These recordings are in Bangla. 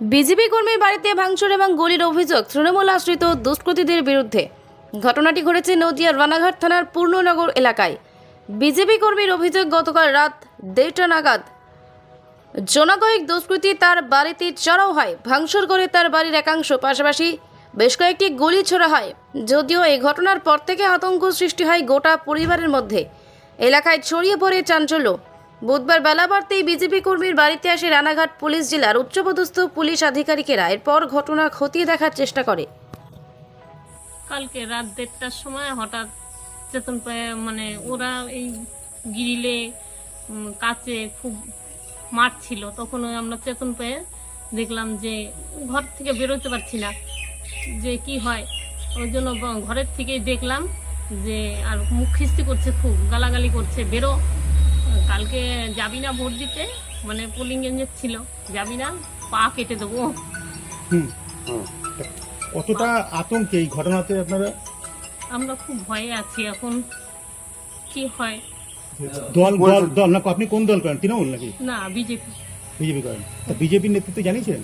বিজেপি কর্মীর বাড়িতে ভাঙচুর এবং গুলির অভিযোগ তৃণমূল আশ্রিত দুষ্কৃতীদের বিরুদ্ধে। ঘটনাটি ঘটেছে নদিয়ার রানাঘাট থানার পূর্ণনগর এলাকায়। বিজেপি কর্মীর অভিযোগ গতকাল রাত দেড়টা নাগাদ। জনকয়েক দুষ্কৃতী তার বাড়িতে চড়াও হয়, ভাঙচুর করে তার বাড়ির একাংশ পাশাপাশি বেশ কয়েকটি গুলি ছোড়া হয়। যদিও এই ঘটনার পর থেকে আতঙ্ক সৃষ্টি হয় গোটা পরিবারের মধ্যে। এলাকায় ছড়িয়ে পড়ে চাঞ্চল্য। বুধবার বেলা বাড়তেই বিজেপি কর্মীর বাড়িতে আসে রানাঘাট পুলিশ জেলার উচ্চপদস্থ পুলিশ আধিকারিকেরা। এরপর ঘটনা খতিয়ে দেখার চেষ্টা করে। কালকে রাত দেড়টার সময় হঠাৎ চেতন মানে ওরা এই গিরিলে কাছে খুব মাঠ ছিল তখন আমরা চেতন পেয়ে দেখলাম যে ঘর থেকে বেরোতে পারছি না, যে কি হয়। ওই জন্য ঘরের থেকেই দেখলাম যে আর মুখ খিস্তি করছে খুব, গালাগালি করছে, বেরো। কালকে যাবি না ভোট দিতে? মানে পোলিং এজেন্ট ছিল যাবি না? পা কেটে দেবো। কতটা আতঙ্কে এই ঘটনাতে আপনারা? আমরা খুব ভয়ে আছি এখন। কি হয়? দল দল দল না আপনি কোন দল করেন? তৃণমূল নাকি? না বিজেপি। বিজেপি করেন। তা বিজেপির নেতৃত্বে জানিয়েছেন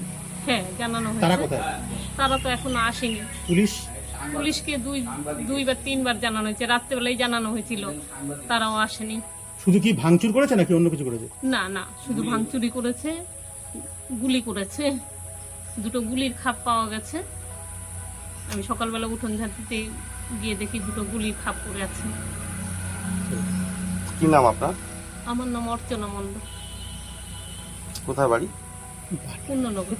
হ্যাঁ জানানো তারা হয়েছে কোথায়? তারা তো এখনও আসেনি। পুলিশ? পুলিশকে দুই দুইবার তিনবার জানানো হয়েছে। রাত্রেবেলায় জানানো হয়েছিল তারাও আসেনি। শুধু কি ভাঙচুর করেছে নাকি অন্য কিছু করেছে? না না শুধু ভাঙচুরি করেছে গুলি করেছে দুটো গুলির খাপ পাওয়া গেছে। আমি সকালবেলা উঠোন ঝাঁটিতে গিয়ে দেখি দুটো গুলির খাপ পড়ে আছে। কি নাম আপনার? আমার নাম অর্চনা মণ্ডল। কোথায় বাড়ি? পূর্ণনগর।